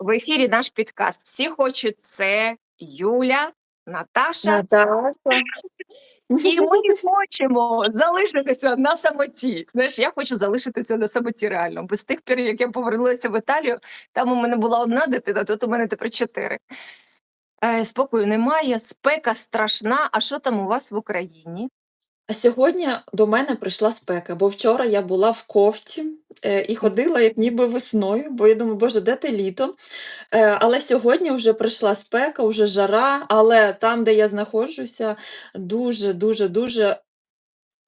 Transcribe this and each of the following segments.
В ефірі наш підкаст. Всі хочуть це Юля, Наташа, Наташа. і ми хочемо залишитися на самоті. Знаєш, я хочу залишитися на самоті реально. Бо з тих пір, як я повернулася в Італію, там у мене була одна дитина, тут у мене тепер чотири. Е, спокою немає, спека страшна. А що там у вас в Україні? А сьогодні до мене прийшла спека, бо вчора я була в кофті е, і ходила як ніби весною, бо я думаю, боже, де те літо? Е, але сьогодні вже прийшла спека, вже жара, але там, де я знаходжуся, дуже, дуже, дуже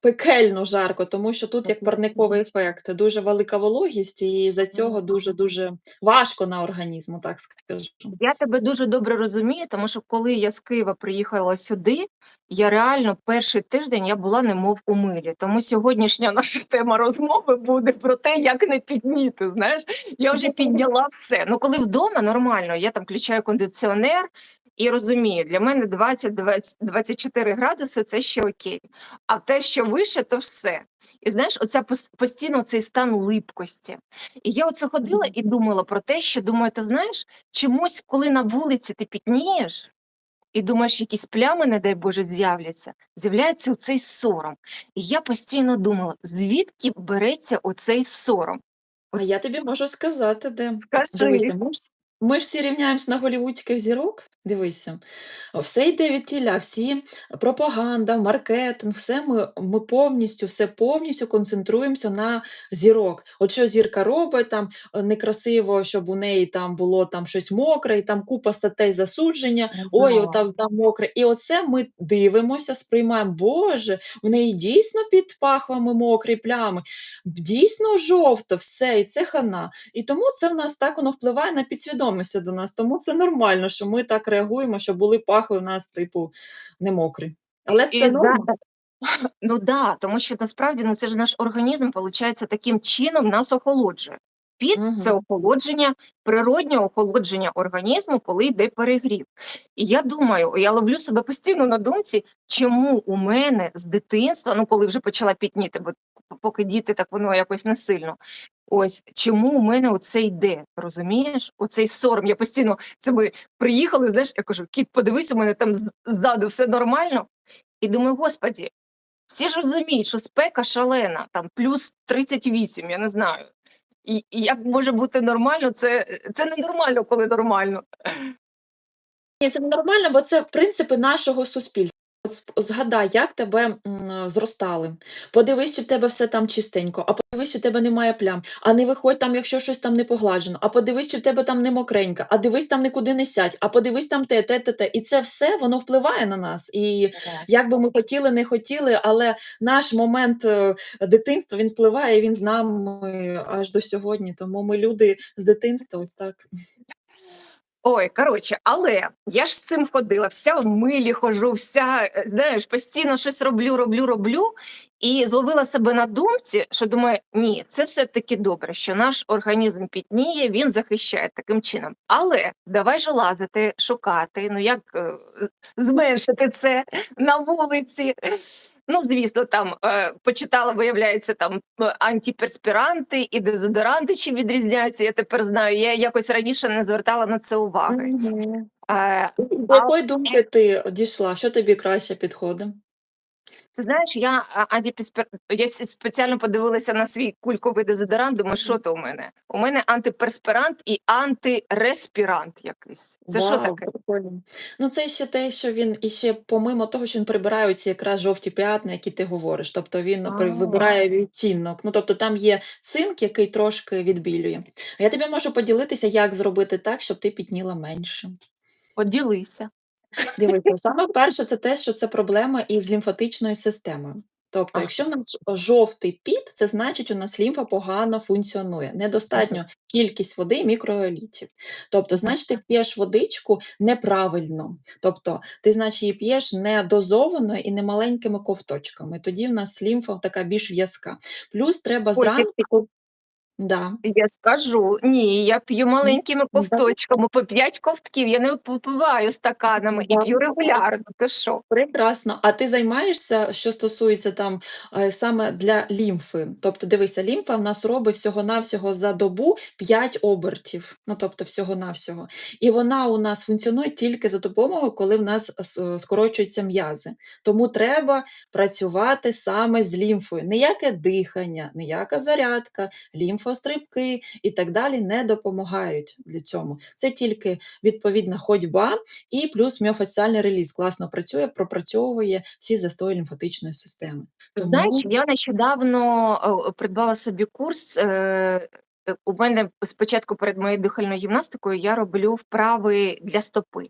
пекельно жарко, тому що тут як парниковий ефект, дуже велика вологість, і за цього дуже-дуже важко на організму, так скажу. Я тебе дуже добре розумію, тому що коли я з Києва приїхала сюди, я реально перший тиждень я була немов у милі. Тому сьогоднішня наша тема розмови буде про те, як не підніти. Знаєш, я вже підняла все. Ну коли вдома нормально, я там включаю кондиціонер і розумію, для мене 20-24 градуси це ще окей. А те, що вище, то все. І знаєш, оця постійно цей стан липкості. І я оце ходила і думала про те, що думаю, ти знаєш, чомусь, коли на вулиці ти пітнієш, і думаєш, якісь плями, не дай Боже, з'являться, з'являється оцей сором. І я постійно думала, звідки береться оцей сором? А я тобі можу сказати, де. Скажи. Дивися, ми ж, ми ж всі рівняємось на голівудських зірок. Дивися, все йде від тіля, всі пропаганда, маркетинг, все ми, ми повністю, все повністю концентруємося на зірок. От що зірка робить, там е, некрасиво, щоб у неї там було там щось мокре, і там купа статей засудження. Ой, от там, там мокре. І оце ми дивимося, сприймаємо, Боже, у неї дійсно під пахвами мокрі плями, дійсно жовто, все, і це хана. І тому це в нас так воно впливає на підсвідомість до нас. Тому це нормально, що ми так реагуємо, щоб були пахи у нас, типу, не мокрі. Але це норма. Ну да, тому що насправді ну це ж наш організм, виходить, таким чином нас охолоджує. Піт це охолодження, природнє охолодження організму, коли йде перегрів. І я думаю, я ловлю себе постійно на думці, чому у мене з дитинства, ну коли вже почала пітніти, бо поки діти, так воно якось не сильно. Ось чому у мене оце йде, розумієш? Оцей сором. Я постійно це ми приїхали, знаєш, я кажу, кіт, подивись, у мене там ззаду все нормально. І думаю, господі, всі ж розуміють, що спека шалена, там плюс 38, я не знаю. І, і як може бути нормально, це, це ненормально, коли нормально. Ні, це нормально, бо це принципи нашого суспільства. Згадай, як тебе зростали. Подивись, чи в тебе все там чистенько, а подивись, чи в тебе немає плям. А не виходь там, якщо щось там не погладжено, а подивись, чи в тебе там не мокренько, а дивись там нікуди не сядь, а подивись там те, те, те, те. І це все воно впливає на нас. І як би ми хотіли, не хотіли, але наш момент е, дитинства він впливає, він з нами аж до сьогодні. Тому ми люди з дитинства, ось так. Ой, коротше, але я ж з цим ходила, вся в милі хожу, вся, е, знаєш, постійно щось роблю, роблю, роблю. І зловила себе на думці, що думаю, ні, це все-таки добре, що наш організм пітніє, він захищає таким чином. Але давай же лазити, шукати, ну як е, зменшити це на вулиці. Ну, звісно, там е, почитала, виявляється, там е, антиперспіранти і дезодоранти чи відрізняються. Я тепер знаю. Я якось раніше не звертала на це уваги. Мгм. Е, До а якої думки ти дійшла? Що тобі краще підходить? Ти знаєш, я а, я спеціально подивилася на свій кульковий дезодорант. Думаю, що то у мене? У мене антиперспірант і антиреспірант якийсь. Це що таке? прикольно. Ну, це ще те, що він іще, помимо того, що він прибирає ці якраз жовті п'ятна, які ти говориш. Тобто він А, вибирає відтінок. Ну, тобто там є цинк, який трошки відбілює. А я тобі можу поділитися, як зробити так, щоб ти пітніла менше. поділися. Дивися, саме перше, це те, що це проблема із лімфатичною системою. Тобто, Ага. якщо в нас жовтий піт, це значить, у нас лімфа погано функціонує, недостатньо кількість води і мікроелітів. Тобто, значить, ти п'єш водичку неправильно. Тобто, ти, значить, її п'єш не дозовано і не маленькими ковточками. Тоді в нас лімфа така більш в'язка. Плюс треба зранку. Да. Я скажу, ні, я п'ю маленькими Ну, да. ковточками, по 5 ковтків, я не попиваю стаканами і Да. п'ю регулярно. Ти що? Прекрасно. А ти займаєшся, що стосується там, е, саме для лімфи? Тобто дивися, лімфа в нас робить всього-навсього за добу 5 обертів, ну, тобто всього-навсього. І вона у нас функціонує тільки за допомогою, коли в нас с скорочуються м'язи. Тому треба працювати саме з лімфою. Ніяке дихання, ніяка зарядка, лімфострибки і так далі не допомагають для цьому. Це тільки відповідна ходьба і плюс міофасціальний реліз класно працює, пропрацьовує всі застої лімфатичної системи. Знаєш, я нещодавно, придбала собі курс, е, е, у мене спочатку перед моєю дихальною гімнастикою я роблю вправи для стопи.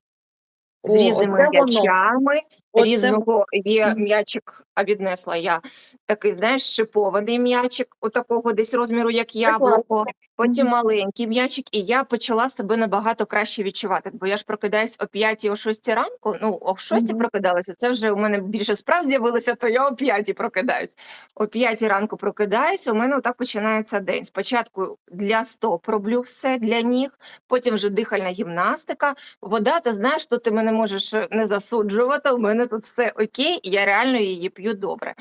З О, різними м'ячами, різного є м'ячик, віднесла я такий, знаєш, шипований м'ячик, отакого десь розміру, як яблуко, потім маленький м'ячик, і я почала себе набагато краще відчувати, бо я ж прокидаюсь о 5 о 6 ранку, ну, о 6 Мгм. прокидалася, це вже у мене більше справ з'явилося, то я о 5 прокидаюсь. О 5 ранку прокидаюсь, у мене отак починається день. Спочатку для стоп роблю все, для ніг, потім вже дихальна гімнастика. Вода, ти знаєш, тут ти мене можеш е, не засуджувати, у мене тут все окей, я реально її п'ю добре.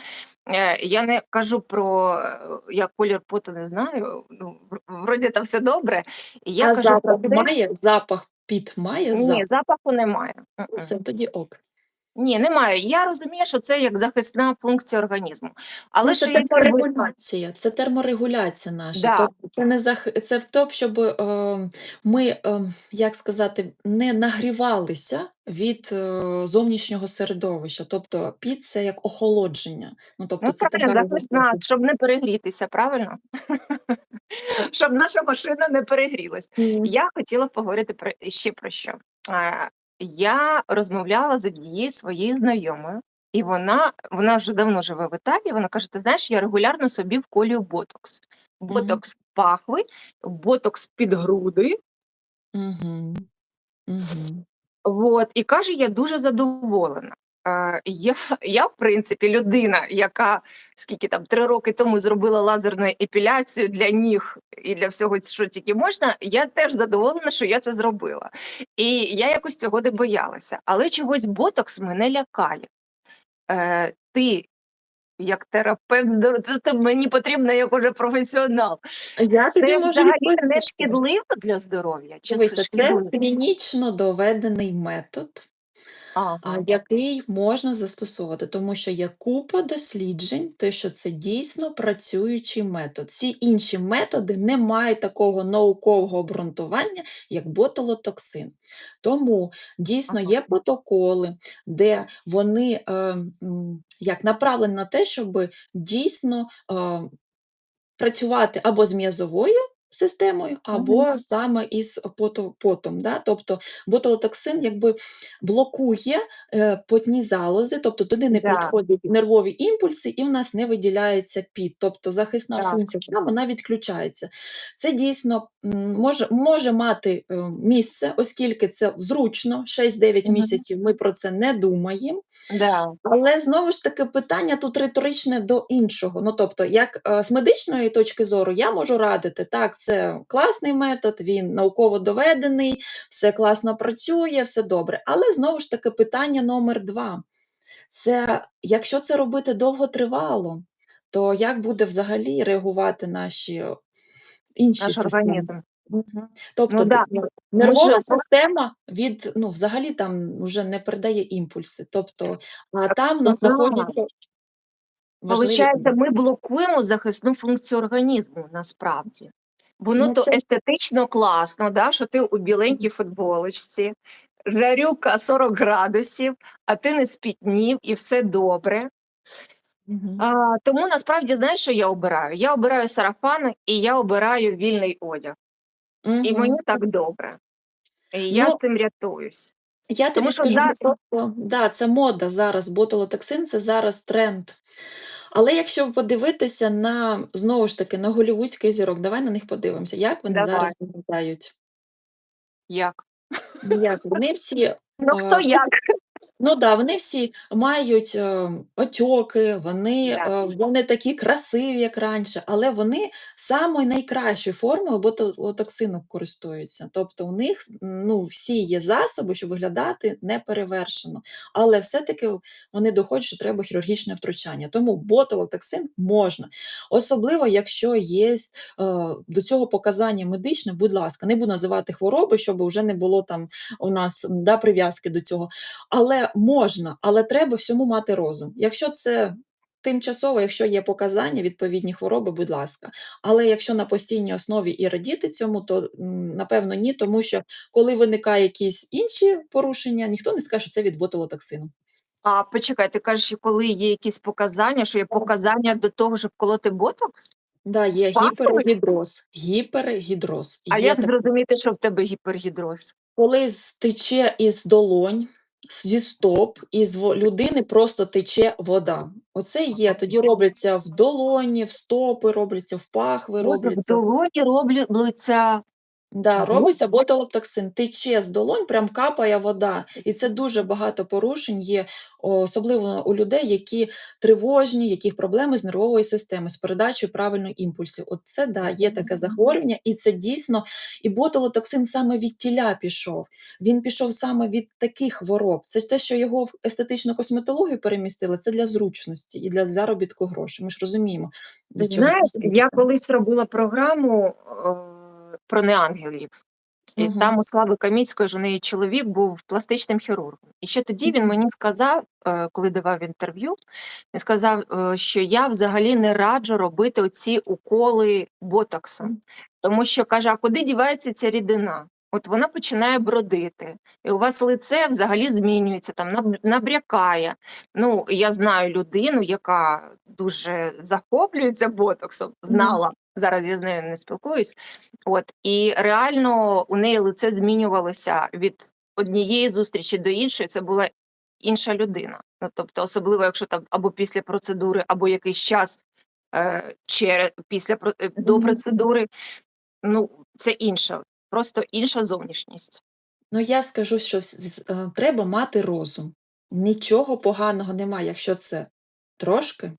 Е, я не кажу про, е, я колір поту не знаю, ну, вроді там все добре. Я А кажу запах про має? Запах піт має ні, запах? запаху немає. Все, тоді ок. Ні, немає. Я розумію, що це як захисна функція організму. Але Ну, що це я це терморегуляція, це терморегуляція наша. Да. Тобто це не зах... це в тому, щоб е, ми, е, як сказати, не нагрівалися від е, зовнішнього середовища. Тобто піт це як охолодження. Ну, тобто Ну, це захисна, щоб не перегрітися, правильно? Щоб наша машина не перегрілась. Я хотіла поговорити про ще про що. Я розмовляла з однією своєю знайомою, і вона, вона вже давно живе в Італії. Вона каже: ти знаєш, я регулярно собі вколюю ботокс. Ботокс пахви, ботокс під груди. Мгм. Мгм. От, і каже, я дуже задоволена. Е, я, я, в принципі, людина, яка скільки там три роки тому зробила лазерну епіляцію для ніг і для всього, що тільки можна. Я теж задоволена, що я це зробила. І я якось цього не боялася. Але чогось ботокс мене лякає. Е, ти, як терапевт, ти- мені потрібно як уже професіонал. Я Це тобі можу не шкідливо для здоров'я? Чи Дивися, це клінічно доведений метод. А, Ага. який можна застосовувати, тому що є купа досліджень, те, що це дійсно працюючий метод. Всі інші методи не мають такого наукового обґрунтування, як ботулотоксин. Тому дійсно Ага. є протоколи, де вони е, м, як направлені на те, щоб дійсно е, працювати або з м'язовою системою, або саме із пото- потом. Да? Тобто ботулотоксин якби блокує е, потні залози, тобто туди не Да. підходять нервові імпульси, і в нас не виділяється піт. Тобто захисна Так. функція вона відключається. Це дійсно може, може мати е, місце, оскільки це зручно, 6-9 Мгм. місяців ми про це не думаємо. Да. Але знову ж таки питання тут риторичне до іншого. Ну тобто, як е, з медичної точки зору, я можу радити, так, це класний метод, він науково доведений, все класно працює, все добре. Але знову ж таки питання номер два. Це якщо це робити довготривало, то як буде взагалі реагувати наші інші Наш системи? організм. Мгм. Тобто Ну да, нервова же система від ну, взагалі там вже не передає імпульси. Тобто, а там в нас знаходяться Получається, ми блокуємо захисну функцію організму насправді. Воно Ну, то це естетично класно, да, що ти у біленькій футболочці, жарюка 40 градусів, а ти не спітнів і все добре. Мгм. А, тому насправді знаєш, що я обираю? Я обираю сарафани і я обираю вільний одяг. І мені так добре. І я Ну, цим рятуюсь. я тобі Тому що скажу, зараз просто да, це мода зараз, ботулотоксин це зараз тренд. Але якщо подивитися на знову ж таки на голівудський зірок, давай на них подивимося, як вони давай, зараз виглядають. як? Як вони всі Ну хто все як? Ну да, вони всі мають, е, отьоки, вони, е, вже не такі красиві, як раніше, але вони самою найкращою формою ботулотоксину користуються. Тобто у них, ну, всі є засоби, щоб виглядати неперевершено, але все-таки вони доходять, що треба хірургічне втручання. Тому ботулотоксин можна. Особливо, якщо є, е, до цього показання медичне, будь ласка, не буду називати хвороби, щоб вже не було там у нас, да, прив'язки до цього. Але можна, але треба всьому мати розум. Якщо це тимчасово, якщо є показання, відповідні хвороби, будь ласка. Але якщо на постійній основі і радіти цьому, то напевно ні, тому що коли виникають якісь інші порушення, ніхто не скаже, що це від ботулотоксину. А почекай, ти кажеш, що коли є якісь показання, що є показання до того, щоб колоти ботокс? Да, є гіпергідроз. Гіпергідроз. А Є як таке. зрозуміти, що в тебе гіпергідроз? Коли стече із долонь, зі стоп, і во- людини просто тече вода. Оце є. Тоді робляться в долоні, в стопи, робляться в пахви, Робляться. в долоні робляться Да, Ага. робиться ботулотоксин, тече з долонь, прям капає вода. І це дуже багато порушень є, о, особливо у людей, які тривожні, яких проблеми з нервовою системою, з передачею правильно імпульсів. От це да, є таке захворювання, і це дійсно і ботулотоксин саме від тіля пішов. Він пішов саме від таких хвороб. Це ж те, що його в естетичну косметологію перемістили, це для зручності і для заробітку грошей. Ми ж розуміємо. для чого знаєш, я колись робила програму е, про неангелів. І Мгм. там у Слави Каміцької ж у неї чоловік був пластичним хірургом. І ще тоді він мені сказав, е, коли давав інтерв'ю, він сказав, е, що я взагалі не раджу робити оці уколи ботоксом. Тому що каже, а куди дівається ця рідина? От вона починає бродити, і у вас лице взагалі змінюється, там наб- набрякає. Ну, я знаю людину, яка дуже захоплюється ботоксом, знала. Зараз я з нею не спілкуюсь. От і реально у неї лице змінювалося від однієї зустрічі до іншої. Це була інша людина. Ну тобто, особливо, якщо там або після процедури, або якийсь час е, через після е, до процедури. Ну, це інша, просто інша зовнішність. Ну, я скажу, що е, треба мати розум. Нічого поганого немає, якщо це трошки,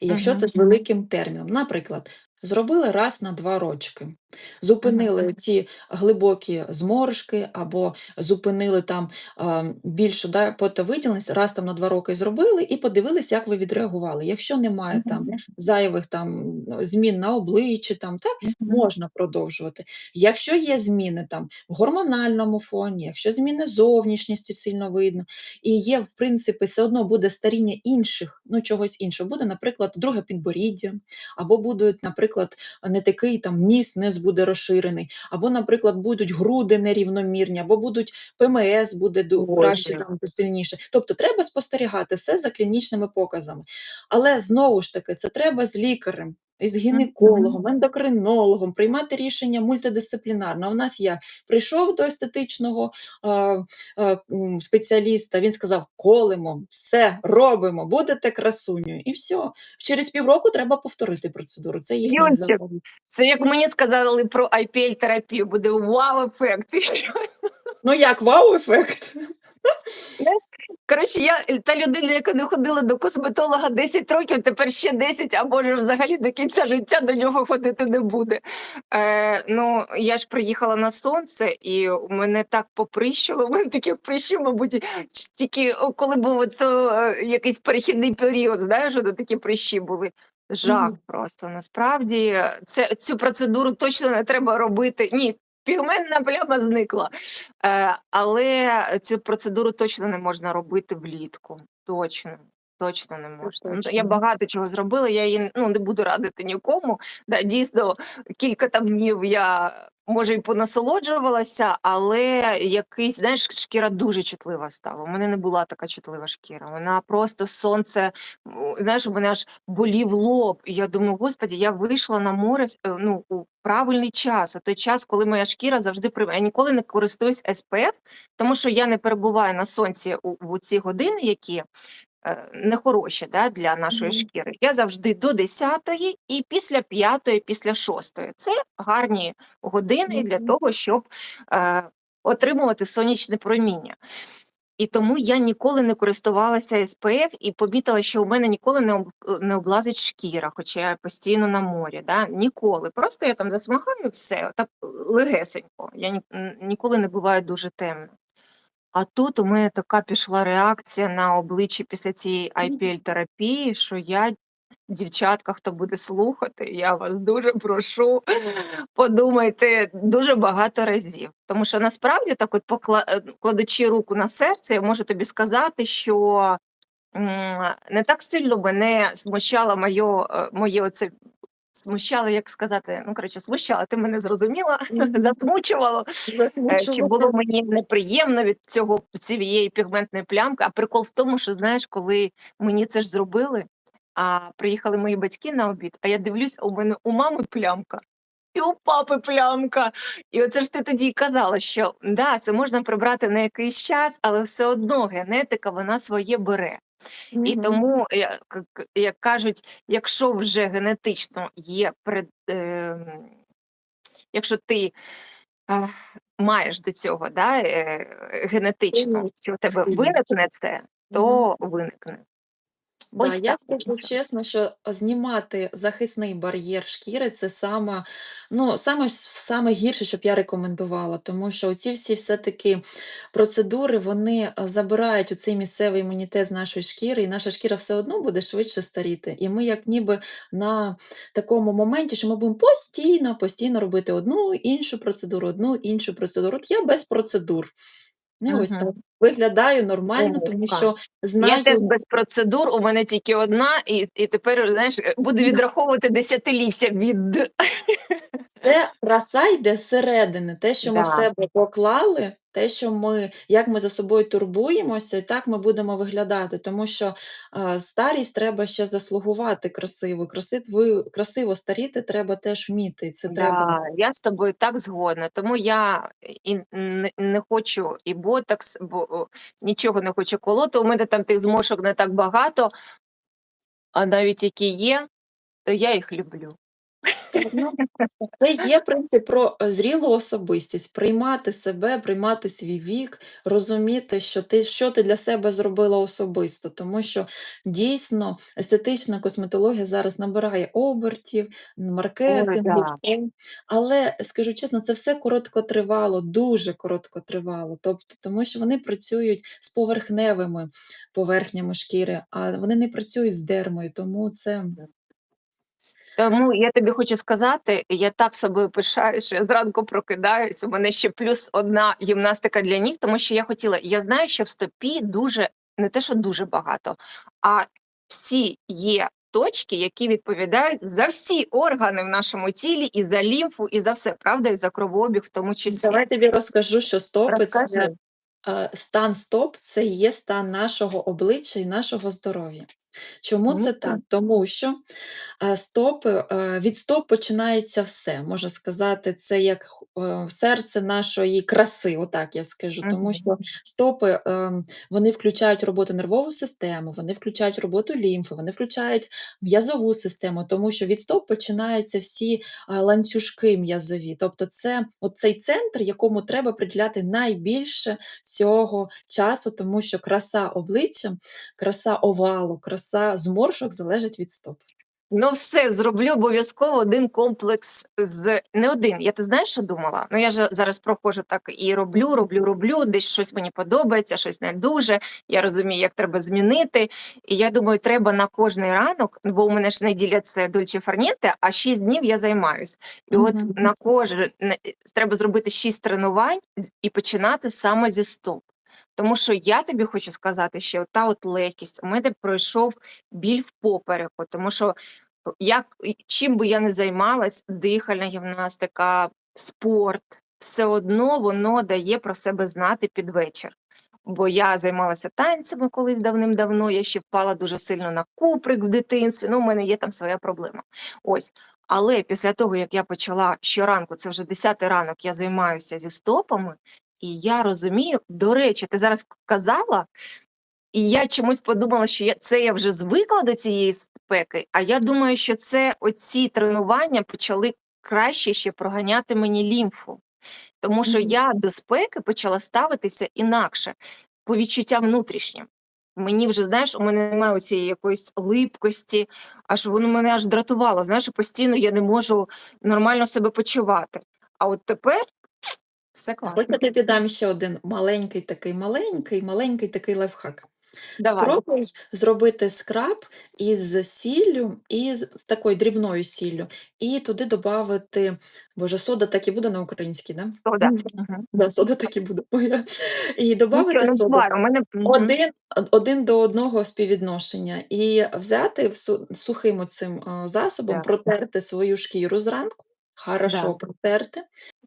і якщо Мгм. це з великим терміном. Наприклад, зробили раз на два рочки, зупинили ці глибокі зморшки, або зупинили там е, більшу да, потовиділеність, раз там на два роки зробили, і подивилися, як ви відреагували. Якщо немає там зайвих там змін на обличчі, там так можна продовжувати. Якщо є зміни там в гормональному фоні, якщо зміни зовнішністі сильно видно, і є, в принципі, все одно буде старіння інших, ну чогось іншого, буде, наприклад, друге підборіддя, або будуть, наприклад, не такий там ніс не буде розширений, або, наприклад, будуть груди нерівномірні, або будуть ПМС буде краще там сильніше. Тобто треба спостерігати все за клінічними показами. Але знову ж таки, це треба з лікарем. Із гінекологом, ендокринологом приймати рішення мультидисциплінарно. А в нас як прийшов до естетичного е, е, спеціаліста, він сказав: колемо, все робимо, будете красунею, і все. Через півроку треба повторити процедуру. Це Юнчик. Це як мені сказали про IPL-терапію, буде вау-ефект. Ну як вау-ефект? Коротше, я та людина, яка не ходила до косметолога 10 років, тепер ще 10, а може взагалі до кінця життя до нього ходити не буде. Е, ну, я ж приїхала на сонце, і у мене так поприщило, у мене таких прищів, мабуть, тільки коли був от, е, якийсь перехідний період, знаєш, от такі прищі були. Жах Мгм. просто. Насправді це, цю процедуру точно не треба робити. Ні, пігментна пляма зникла. Е, але цю процедуру точно не можна робити влітку. Точно, точно не можна. Ну, я багато чого зробила, я її ну, не буду радити нікому. Да, дійсно, кілька там днів я може і понасолоджувалася, але якийсь, знаєш, шкіра дуже чутлива стала. У мене не була така чутлива шкіра. Вона просто сонце, знаєш, у мене аж болів лоб. І я думаю, господі, я вийшла на море е, ну, у правильний час, у той час, коли моя шкіра завжди при Я ніколи не користуюсь SPF, тому що я не перебуваю на сонці у, в ці години, які нехороші да, для нашої Мгм. шкіри. Я завжди до 10 і після 5, після 6. Це гарні години для того, щоб е, отримувати сонячне проміння. І тому я ніколи не користувалася СПФ і помітила, що у мене ніколи не об не облазить шкіра, хоча я постійно на морі, да, ніколи. Просто я там засмагаю, все, так легесенько. Я ні ніколи не буваю дуже темна. А тут у мене така пішла реакція на обличчі після цієї. IPL-терапії, що я дівчатка, хто буде слухати, я вас дуже прошу, подумайте дуже багато разів. Тому що насправді так от покла е, кладучи руку на серце, я можу тобі сказати, що, не так сильно мене смущало моє, е, моє оце смущало, як сказати, ну, коротше, смущало, ти мене зрозуміла, засмучувало. Е, чи було мені неприємно від цього цієї пігментної плямки. А прикол в тому, що знаєш, коли мені це ж зробили, а приїхали мої батьки на обід, а я дивлюсь, у мене у мами плямка і у папи плямка. І оце ж ти тоді й казала, що да, це можна прибрати на якийсь час, але все одно генетика вона своє бере. І Мгм. тому, я к к як кажуть, якщо вже генетично є пред ем, якщо ти, е, маєш до цього, да, е, генетично, що в тебе виникне це, Мгм. то виникне. Да, Ось я так. скажу чесно, що знімати захисний бар'єр шкіри це саме, ну, саме саме гірше, що б я рекомендувала. Тому що оці всі все-таки процедури, вони, а, забирають оцей місцевий імунітет з нашої шкіри, і наша шкіра все одно буде швидше старіти. І ми як ніби на такому моменті, що ми будемо постійно, постійно робити одну, іншу процедуру, одну, іншу процедуру. От я без процедур. І ось так. Виглядаю нормально, тому що Я теж без процедур, у мене тільки одна, і і тепер, знаєш, е, буду відраховувати десятиліття від Це краса йде зсередини. Те, що ми в себе поклали, те, що ми як ми за собою турбуємося, і так ми будемо виглядати. Тому що, а, старість треба ще заслугувати красиво. Красивою красиво старіти треба теж вміти, це треба я з тобою так згодна. Тому я і не не хочу і ботокс, бо нічого не хочу колоти. У мене там тих змошок не так багато, а навіть які є, то я їх люблю. Це є принцип про, е, зрілу особистість, приймати себе, приймати свій вік, розуміти, що ти що ти для себе зробила особисто. Тому що дійсно естетична косметологія зараз набирає обертів, маркетинг все. Але скажу чесно, це все короткотривало, дуже короткотривало. Тобто, тому що вони працюють з поверхневими поверхнями шкіри, а вони не працюють з дермою, тому це Тому я тобі хочу сказати, я так собою пишаюсь, що я зранку прокидаюсь. У мене ще плюс одна гімнастика для ніг, тому що я хотіла. Я знаю, що в стопі дуже не те, що дуже багато, а всі є точки, які відповідають за всі органи в нашому тілі, і за лімфу, і за все, правда, і за кровообіг в тому числі. Давай тобі розкажу, що стопи це Розкажи. е, стан стоп це є стан нашого обличчя і нашого здоров'я. Чому це так? Тому що е, стопи, е, від стоп починається все. Можна сказати, це як е, серце нашої краси, отак я скажу. Тому що стопи ем, вони включають роботу нервову систему, вони включають роботу лімфи, вони включають м'язову систему, тому що від стоп починаються всі а, ланцюжки м'язові. Тобто, це оцей центр, якому треба приділяти найбільше всього часу, тому що краса обличчя, краса овалу, краса зморшок залежить від стоп. Ну, все, зроблю обов'язково один комплекс з не один. Я ти знаєш, що думала? Ну я ж зараз проходжу так і роблю, роблю, роблю. Десь щось мені подобається, щось не дуже. Я розумію, як треба змінити. І я думаю, треба на кожний ранок, бо у мене ж неділя це дольче фарніте, а 6 днів я займаюсь. І от на кожен треба зробити 6 тренувань і починати саме зі стоп. Тому що я тобі хочу сказати, що та от легкість у мене пройшов біль в попереку, тому що як чим би я не займалась, дихальна гімнастика, спорт, все одно воно дає про себе знати під вечір. Бо я займалася танцями колись давним-давно, я ще впала дуже сильно на куприк в дитинстві. Ну, у мене є там своя проблема. Ось. Але після того, як я почала щоранку, це вже 10 ранок, я займаюся зі стопами, і я розумію, до речі, ти зараз казала, і я чомусь подумала, що я, це я вже звикла до цієї спеки, а я думаю, що це оці тренування почали краще ще проганяти мені лімфу. Тому що я до спеки почала ставитися інакше. по відчуттям внутрішнім. Мені вже, знаєш, у мене немає цієї якоїсь липкості, аж воно мене аж дратувало. Знаєш, постійно я не можу нормально себе почувати. А от тепер все класно. Ось тобі дам ще один маленький такий, маленький, маленький такий лайфхак. Давай. Спробуй зробити скраб із сіллю і з з такою дрібною сіллю, і туди додати, боже, сода так і буде на українській, да? Сода. Мгм. Мгм. Да, сода так і буде. Ой, я- І Нічого додати не соду. У мене мгм. Один, один до одного співвідношення. І взяти в су- сухим оцим а, засобом, Да. протерти свою шкіру зранку, хорошо Да. протерти,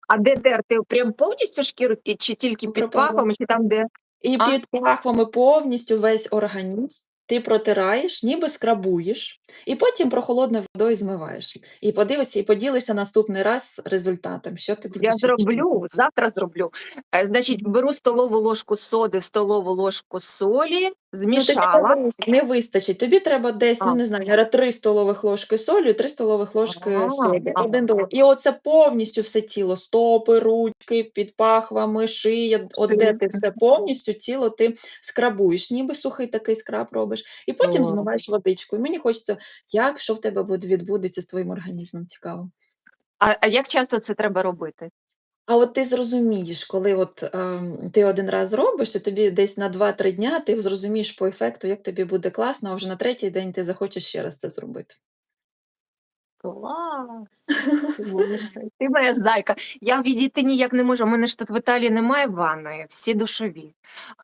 А де терти? Прям повністю шкіру чи тільки під пропала. пахом, чи там, де і А? під пахвами повністю весь організм. Ти протираєш, ніби скрабуєш, і потім прохолодною водою змиваєш. І подивишся, і поділишся наступний раз результатом. Що ти будеш відчувати. зроблю, завтра зроблю. Е, Значить, беру столову ложку соди, столову ложку солі, Ну, тобі змішала. не вистачить. Тобі треба десь, А. ну не знаю, зараз 3 столових ложки солі, 3 столових ложки А, ага. Один до і оце повністю все тіло, стопи, ручки, під пахвами, шия, от де ти все повністю тіло ти скрабуєш, ніби сухий такий скраб робиш, і потім Здорово. змиваєш водичкою. Мені хочеться, як що в тебе буде відбудеться з твоїм організмом, цікаво. А, а як часто це треба робити? А от ти зрозумієш, коли от, ем, ти один раз робиш, і тобі десь на 2-3 дня ти зрозумієш по ефекту, як тобі буде класно, а вже на третій день ти захочеш ще раз це зробити. Клас! Ти моя зайка. Я відійти ніяк не можу. У мене ж тут в Італії немає ванної, всі душові.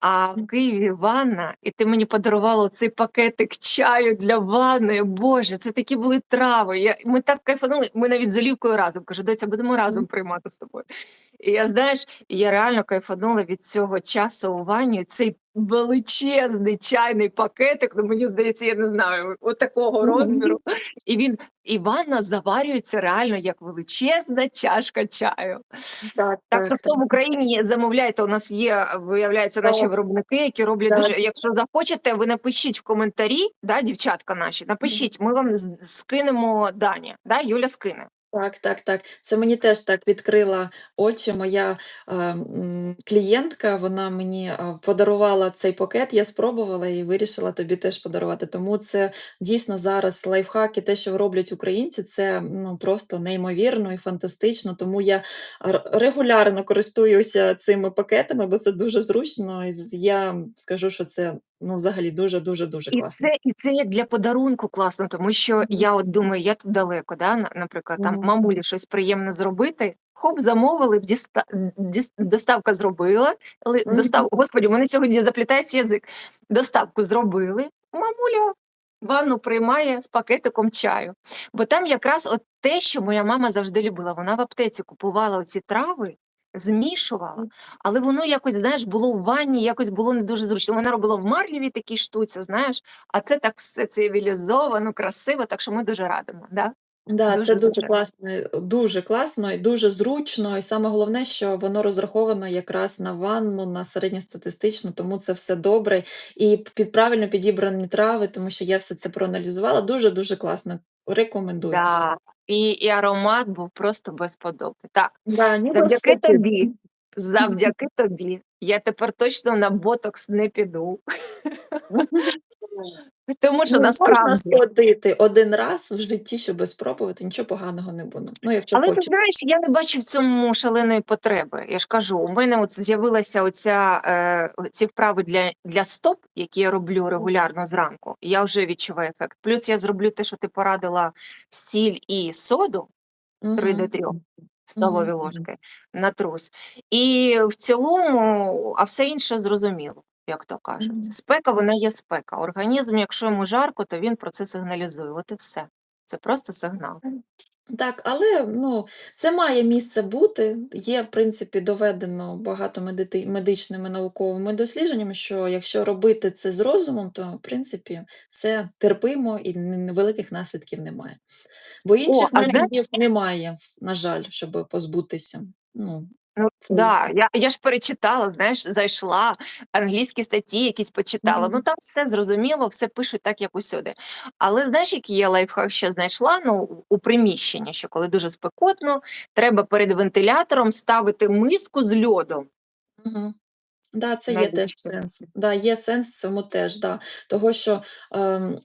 А в Києві ванна, і ти мені подарувала цей пакетик чаю для ванної. Боже, це такі були трави. Я, ми так кайфанули. Ми навіть з Олівкою разом. Кажу, доця, будемо разом приймати з тобою. І я знаєш, я реально кайфанула від цього часу у ванні. Цей величезний чайний пакетик, ну мені здається, я не знаю, от такого розміру. І він і ванна заварюється реально як величезна чашка чаю. Так, Так що хто в Україні замовляєте, у нас є, виявляється, наші виробники, які роблять Так. дуже. Якщо захочете, ви напишіть в коментарі, да, дівчатка наші, напишіть, ми вам скинемо дані. Да, Юля скине. Так, так, так. Це мені теж так відкрила очі. Моя е, клієнтка, вона мені подарувала цей пакет, я спробувала і вирішила тобі теж подарувати. Тому це дійсно зараз лайфхаки, те, що роблять українці, це ну просто неймовірно і фантастично. Тому я регулярно користуюся цими пакетами, бо це дуже зручно. Я скажу, що це ну взагалі дуже, дуже, дуже І класно. це, і це як для подарунку класно, тому що Мгм. я от думаю, я тут далеко, да, на- наприклад, там Мгм. мамулі щось приємне зробити. Хоп, замовили, діста, діс- доставка зробила. але Мгм. Достав... Господи, у мене сьогодні заплітається язик. Доставку зробили. Мамуля ванну приймає з пакетиком чаю. Бо там якраз от те, що моя мама завжди любила. Вона в аптеці купувала оці трави, змішувала, але воно якось, знаєш, було в ванні, якось було не дуже зручно. Вона робила в марліві такій штуці, знаєш, а це так все цивілізовано, красиво, так що ми дуже радимо. Да? Да, Дуже це дуже дуже. класно, дуже класно і дуже зручно. І саме головне, що воно розраховано якраз на ванну, на середньостатистичну, тому це все добре. І під правильно підібрані трави, тому що я все це проаналізувала. Дуже дуже класно. Рекомендую. Да. І, і аромат був просто безподобний. Так, Да, завдяки тобі, завдяки тобі, я тепер точно на ботокс не піду. Тому що Ну, можна насправді. сходити один раз в житті, щоб спробувати, нічого поганого не буде. Ну, якщо Але ти знаєш, я не бачу в цьому шаленої потреби. Я ж кажу, у мене от з'явилася оця е, ці вправи для, для стоп, які я роблю регулярно зранку. Я вже відчуваю ефект. Плюс я зроблю те, що ти порадила сіль і соду 3 до Мгм. 3 столові ложки на трус. І в цілому, а все інше зрозуміло, як то кажуть. Спека, вона є спека. Організм, якщо йому жарко, то він про це сигналізує. От і все. Це просто сигнал. Так, але ну, це має місце бути. Є, в принципі, доведено багато медити- медичними науковими дослідженнями, що якщо робити це з розумом, то в принципі все терпимо і великих наслідків немає. Бо інших знаєш- методів немає, на жаль, щоб позбутися. Ну, Ну, це да, я, я ж перечитала, знаєш, зайшла, англійські статті якісь почитала. Мгм. Ну там все зрозуміло, все пишуть так, як усюди. Але знаєш, який я лайфхак ще знайшла? Ну, у приміщенні, що коли дуже спекотно, треба перед вентилятором ставити миску з льодом. Мгм. Да, це є теж Навіщо? сенс. Да, є сенс в цьому теж, да. Того, що, ем,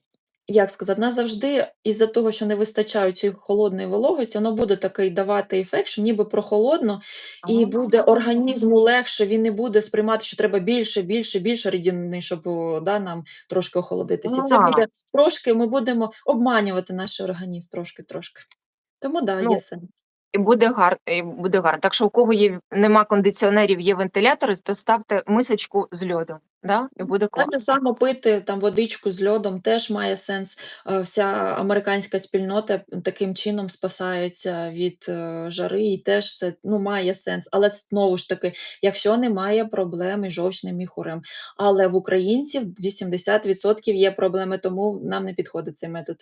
як сказати, нас завжди із-за того, що не вистачає цієї холодної вологості, воно буде такий давати ефект, що ніби прохолодно, і буде організму легше, він не буде сприймати, що треба більше, більше, більше рідини, щоб, о, да, нам трошки охолодитися. І це А. буде трошки, ми будемо обманювати наш організм трошки-трошки. Тому да, Ну, є сенс. І буде гар і буде гарно. Так що у кого є нема кондиціонерів, є вентилятори, то ставте мисочку з льодом, да, і буде Так класно. само пити там водичку з льодом теж має сенс. Е, Вся американська спільнота таким чином спасається від е, жари, і теж це ну, має сенс. Але знову ж таки, якщо немає проблем із жовчним міхурем. Але в українців 80% є проблеми, тому нам не підходить цей метод.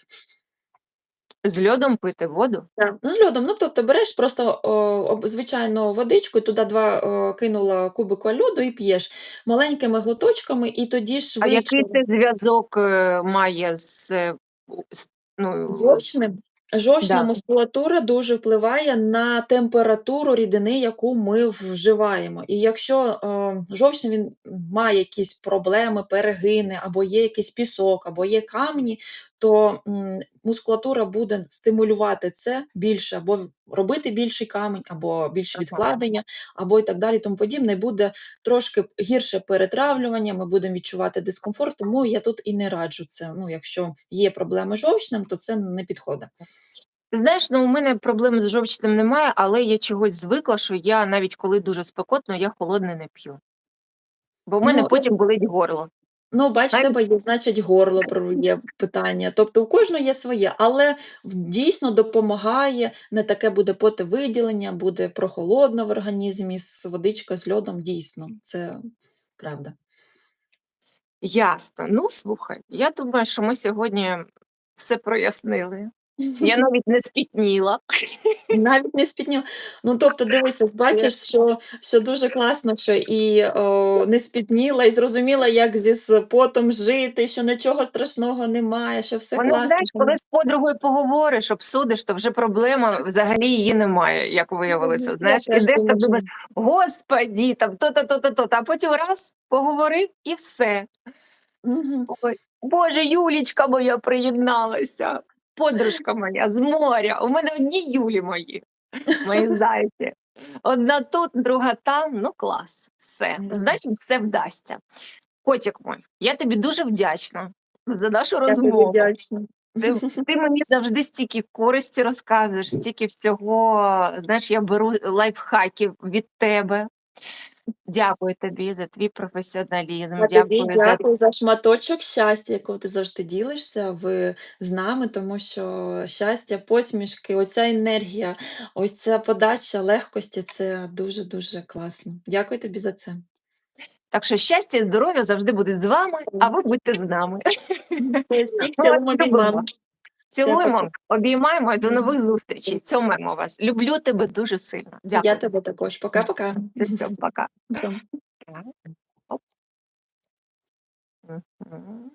З льодом пити воду? Так, ну, з льодом. Ну, тобто береш просто о, об- звичайну водичку, туди два о, кинула кубика льоду і п'єш маленькими глоточками, і тоді А швидше. який це зв'язок е, має з, е, у- з ну, з Жовчним? Жовчна Да. мускулатура дуже впливає на температуру рідини, яку ми вживаємо. І якщо е, жовчний він має якісь проблеми, перегини, або є якийсь пісок, або є камні, то мускулатура буде стимулювати це більше, або робити більший камінь, або більше відкладення, або і так далі, тому подібне. І Буде трошки гірше перетравлювання, ми будемо відчувати дискомфорт, тому я тут і не раджу це. Ну, якщо є проблеми з жовчним, то це не підходить. Знаєш, ну у мене проблем з жовчним немає, але я чогось звикла, що я навіть коли дуже спекотно, я холодне не п'ю. Бо в мене Ну, потім болить горло. Ну, бач, в тебе є, значить, горло про- є питання. Тобто у кожного є своє, але в- дійсно допомагає, не таке буде потовиділення, буде прохолодно в організмі, з водичка з льодом, дійсно, це правда. Ясно. Ну, слухай, я думаю, що ми сьогодні все прояснили. Я навіть не спітніла. Навіть не спітніла. Ну, тобто, дивися, бачиш, що, що дуже класно, що і о, не спітніла, і зрозуміла, як зі потом жити, що нічого страшного немає, що все Вони, класно. знаєш, коли з подругою поговориш, обсудиш, то вже проблема взагалі її немає, як виявилося. Я Знаєш, теж ідеш там думаю, думаєш, господі, там то-то, то-то, то-то, а потім раз поговорив і все. Мгм. Ой, Боже, Юлічка моя приєдналася. Подружка моя з моря. У мене одні Юлі мої, мої зайці. Одна тут, друга там. Ну клас. Все. Значить, все вдасться. Котик мой, я тобі дуже вдячна за нашу Я розмову. вдячна. Ти, ти мені завжди стільки користі розказуєш, стільки всього. Знаєш, я беру лайфхаків від тебе. Дякую тобі за твій професіоналізм. Я тобі Дякую за дякую за шматочок щастя, якого ти завжди ділишся в, з нами, тому що щастя, посмішки, оця енергія, ось ця подача легкості це дуже-дуже класно. Дякую тобі за це. Так що щастя і здоров'я завжди будуть з вами, а ви будьте з нами. Все, Всіх Ми цілуємо любимо. мам. Цілуємо, обіймаємо і до нових зустрічей. Цьомаємо вас. Люблю тебе дуже сильно. Я Дякую. тебе також. Пока-пока. Цьом, пока. Цьом. Мгм.